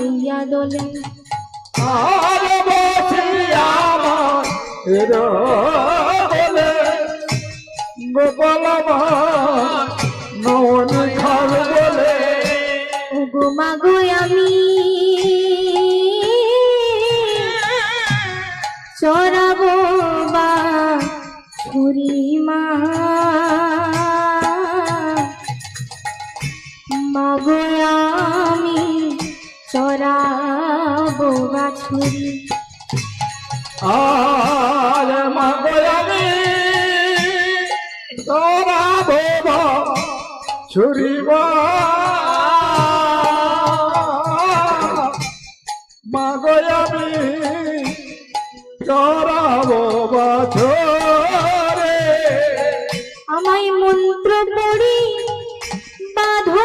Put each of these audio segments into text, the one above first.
লইয়া দোলে। আর বসিয়া আমার বলে গোপাল আমার নন খাল বলে। ওগো আমি চড়াবো বা মা ছুরি আর মাগয়ামি তোরা বাবা ছুরিবা মাগয়ামি তোরা বাবা ছোরে আমায় মন্ত্র পড়ি বাঁধো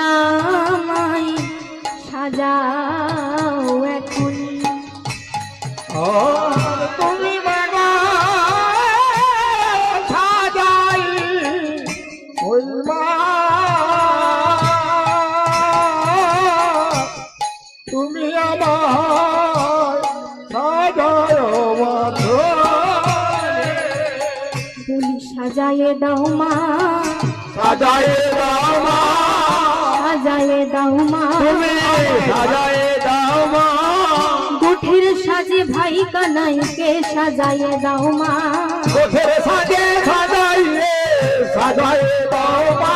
আমায় সাজাও এখনই আর তুমি সাজাই তুমি আমার সাজায় বলি সাজায়ে দাও মা। সাজায় দাও মা। দাও মা তুমি সাজায় দাও মা গোঠের সাজে ভাই কানাইকে সাজায়ে দাও মা কোঠের সাজে সাজাইয়ে সাজায় দাও মা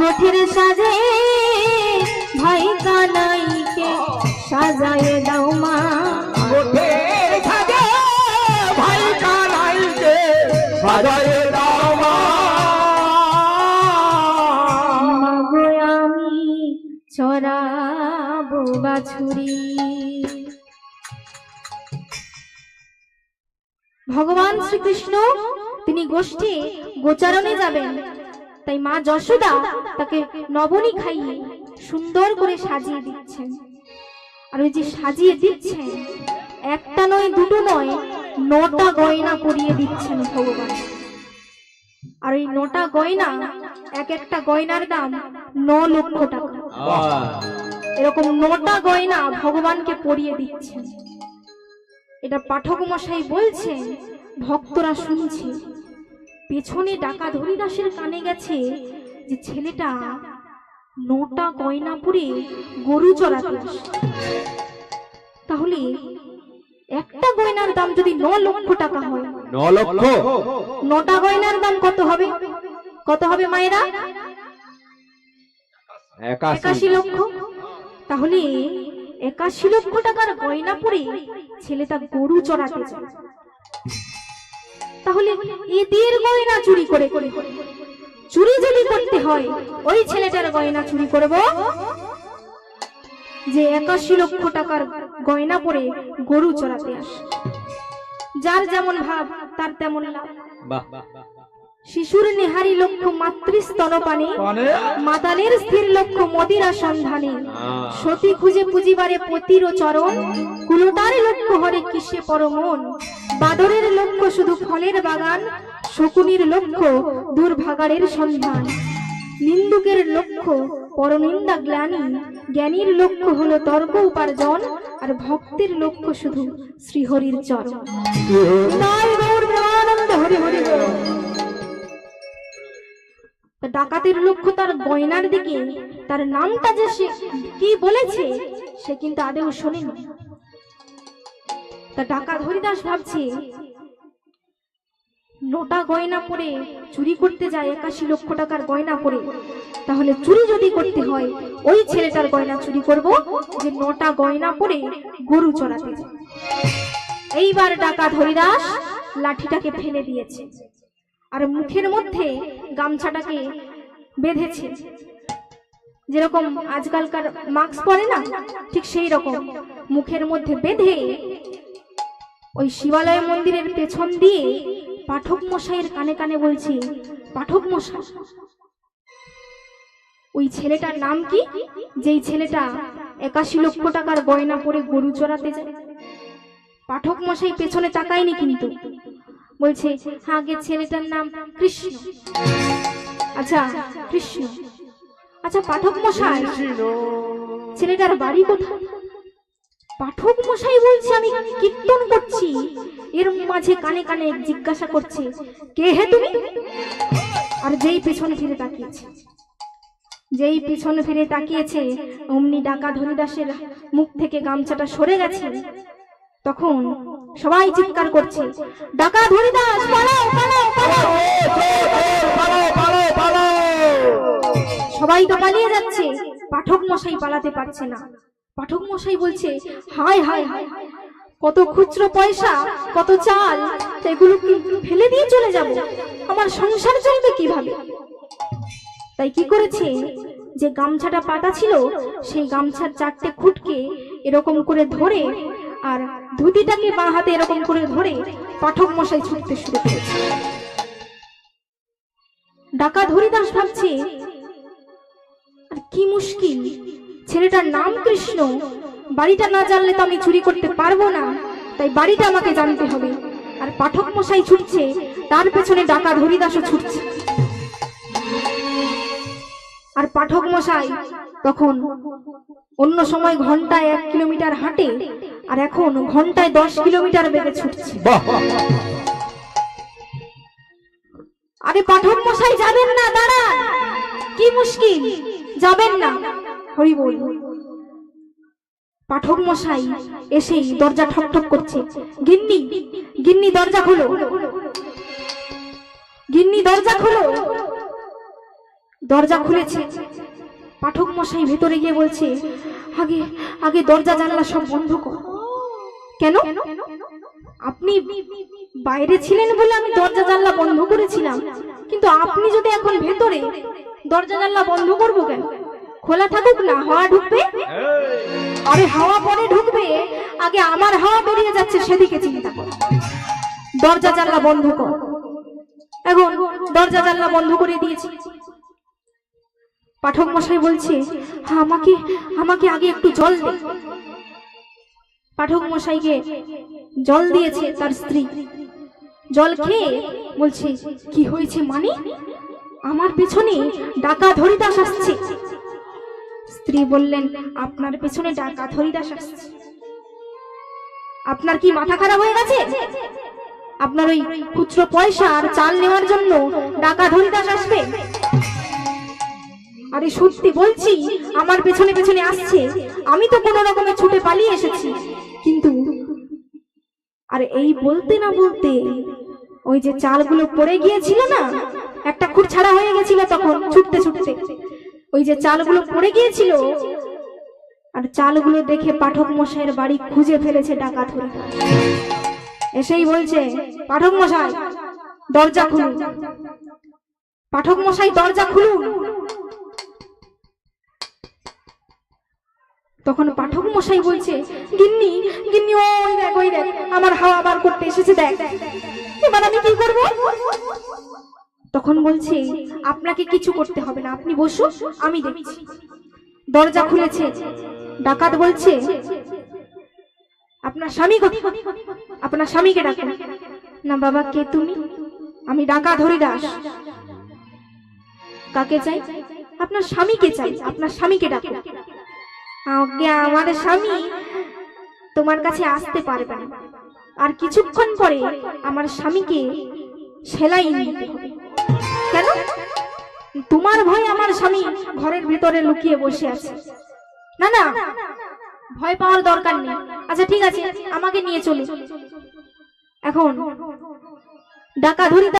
গোঠের সাজে ভাই কানাইকে সাজায়ে দাও মা কোঠের সাজে ভাই কানাইকে সাজায় বাছুরি ভগবান শ্রীকৃষ্ণ, তিনি গোষ্ঠী গোচারণে যাবেন। তাই মা যশোদা তাকে নবনী খাইয়ে সুন্দর করে সাজিয়ে দিচ্ছেন। আর ওই যে সাজিয়ে দিচ্ছেন, একটা নয়, দুটো নয়, নটা গয়না পরিয়ে দিচ্ছেন ভগবান। আর ওই নটা গয়না এক একটা গয়নার দাম ন লক্ষ টাকা। এরকম নটা গয়না ভগবানকে পরিয়ে দিচ্ছেন এটা পাঠক মশাই বলছেন ভক্তরা শুনছে। পেছনে ডাকা ধরিদাসের কানে গেছে যে ছেলেটা নটা গয়না পরে গরু চড়াতে তাহলে একটা গয়নার দাম যদি ন লক্ষ টাকা হয় ন লক্ষ? নটা গয়নার দাম কত হবে? কত হবে মায়েরা? একাশি লক্ষ? তাহলে একাশি লক্ষ টাকার গয়না পরে ছেলেটা গরু চড়াতে তাহলে এদের গয়না চুরি করে করে চুরি যদি করতে হয়, ওই ছেলেটার গয়না চুরি করব? যে একাশি লক্ষ টাকার গয়না পরে গরু চড়াতে আস। যার যেমন ভাব, তার তেমন লাভ। বাহ। শিশুর নেহারি লক্ষ্য মাতৃস্তনপানে মাতালের স্থির লক্ষ্য মদিরা সন্ধানে। সতী খুঁজে পুঁজিবারে পতির চরণ কুলতার লক্ষ্য হরে কিসে পরমন। বাদরের লক্ষ্য শুধু ফলের বাগান শকুনির লক্ষ্য দুর্ভাগারের সন্ধান। নিন্দুকের লক্ষ্য পরনিন্দা গ্লানি জ্ঞানীর লক্ষ্য হলো তর্ক উপার্জন আর ভক্তের লক্ষ্য শুধু শ্রীহরির চরণ। হরি হরি ডাকাতের লক্ষ্য তার গয়নার দিকে, তার নামটা যে সে কি বলেছে, সে কিন্তু আদেও শোনেনি। তা ডাকাত হরিদাস ভাবছে নোটা গয়না পরে চুরি করতে যায় একাশি লক্ষ টাকার গয়না পরে, তাহলে চুরি যদি করতে হয়, ওই ছেলেটার গয়না চুরি করব যে নোটা গয়না পরে গরু চড়াতে এইবার ডাকাত হরিদাস লাঠিটাকে ফেলে দিয়েছে। আর মুখের মধ্যে গামছাটাকে বেঁধেছে। যেরকম আজকালকার মাস্ক পরে না, ঠিক সেই রকম। মুখের মধ্যে বেঁধে ওই শিবালয় মন্দিরের পেছন দিয়ে পাঠক মশাইয়ের কানে কানে বলছি, পাঠক মশাই, ওই ছেলেটার নাম কি? যেই ছেলেটা একাশি লক্ষ টাকার গয়না পরে গরু চড়াতে যায়। পাঠক মশাই পেছনে তাকায়নি কিন্তু। বলছে, আগে ছেলেটার নাম কৃষ্ণ। আচ্ছা কৃষ্ণ। আচ্ছা পাঠক মশাই, ছেলেটার বাড়ি কোথায়? পাঠক মশাই বলছে, আমি কীর্তন করছি। এর মাঝে কানে কানে জিজ্ঞাসা করছে, কে হে তুমি? আর যেই পেছনে ফিরে তাকিয়েছে, যেই পিছনে ফিরে তাকিয়েছে, অমনি ডাকা ধরিদাসের মুখ থেকে গামছাটা সরে গেছে। তখন সবাই চিৎকার করছে, ডাকা ধরিদাস পালাও পালাও পালাও! পালো পালো পালো সবাই তো পালিয়ে যাচ্ছে, পাঠক মশাই পালাতে পারছে না। পাঠক মশাই বলছে, হায় হায় হায়, কত খুচরো পয়সা, কত চাল এগুলো কি ফেলে দিয়ে চলে যাব? আমার সংসার চলবে কীভাবে? তাই কি করেছে? যে গামছাটা পাতা ছিল, সেই গামছার চারটে খুঁটকে এরকম করে ধরে আর ধুতিটাকে বাঁ হাতে এরকম করে ধরে পাঠক মশাই ছুটতে শুরু করেছে। ডাকা ধরিদাস ভাবছে, আর কি মুশকিল, ছেলেটার নাম কৃষ্ণ, বাড়িটা না জানলে তো আমি চুরি করতে পারব না, তাই বাড়িটা আমাকে জানতে হবে। আর পাঠক মশাই ছুটছে, তার পেছনে ডাকা ধরিদাসও ছুটছে। আর পাঠক মশাই তখন অন্য সময় ঘন্টায় এক কিলোমিটার হাঁটে আর এখন ঘন্টায় দশ কিলোমিটার বেগে ছুটছি। আরে পাঠক মশাই যাবেন না দাঁড়া কি মুশকিল যাবেন না। হরি বল। পাঠক মশাই এসেই দরজা ঠক ঠক করছে। গিন্নি গিন্নি দরজা খোলো। গিন্নি দরজা খোলো। দরজা খুলেছে। পাঠক মশাই ভেতরে গিয়ে বলছে আগে আগে দরজা জানলা সব বন্ধ কর। কেন? আপনি বাইরে ছিলেন বলে আমি দরজা জানলা বন্ধ করেছিলাম। কিন্তু আপনি যদি এখন ভেতরে দরজা জানলা বন্ধ করব কেন? খোলা থাকুক না, হাওয়া ঢুকবে? আরে হাওয়া পরে ঢুকবে? আগে আমার হাওয়া বেরিয়ে যাচ্ছে, সেদিকে চিন্তা কর। দরজা জানলা বন্ধ কর। এখন দরজা জানলা বন্ধ করে দিয়েছি। পাঠক মশাই বলছে আমাকে আমাকে আগে একটু জল দে। পাঠক মশাইকে জল দিয়েছে তার স্ত্রী। জল খেয়ে বলছে, কি হয়েছে মানে? আমার পেছনে ডাকা ধরিদাস আসছে। স্ত্রী বললেন, আপনার পেছনে ডাকা ধরিদাস আসছে। আপনার কি মাথা খারাপ হয়ে গেছে? আপনার ওই খুচরো পয়সা আর চাল নেওয়ার জন্য ডাকা ধরিদাস আসবে? আরে, সত্যি বলছি, আমার পেছনে পেছনে আসছে। আমি তো কোনো রকমে ছুটে পালিয়ে এসেছি। কিন্তু আর এই বলতে না বলতে ওই যে চালগুলো পড়ে গিয়েছিল না, একটা খুঁট ছাড়া হয়ে গেছিল তখন ছুটতে ছুটতে। ওই যে চালগুলো পড়ে গিয়েছিল, আর চালগুলো দেখে পাঠক মশাইয়ের বাড়ি খুঁজে ফেলেছে ডাকাত হয়ে এসেই বলছে, পাঠক মশাই, দরজা খুলুন। পাঠক মশাই, দরজা খুলুন। তখন পাঠক মশাই বলছে গিন্নি গিন্নি ওই দেখ ওই দেখ আমার হাওয়া বার করতে এসেছে দেখ। এবার আমি কি করব? তখন বলছে আপনাকে কিছু করতে হবে না আপনি বসুন আমি দেখছি। দরজা খুলেছে। ডাকাত বলছে আপনার স্বামী কোথায়? আপনার স্বামীকে ডাকুন না বাবা কে তুমি? আমি ডাকা ধরি দাস কাকে চাই? আপনার স্বামীকে চাই আপনার স্বামীকে ডাকুন আগে আমার স্বামী তোমার কাছে আসতে পারবে না। আর কিছুক্ষণ পরে আমার স্বামীকে সেলাই নিতে হবে। কেন? তোমার ভয় আমার স্বামী ঘরের ভিতরে লুকিয়ে বসে আছে। না না, ভয় পাওয়ার দরকার নেই। আচ্ছা ঠিক আছে, আমাকে নিয়ে চলো এখন ডাকা ধরি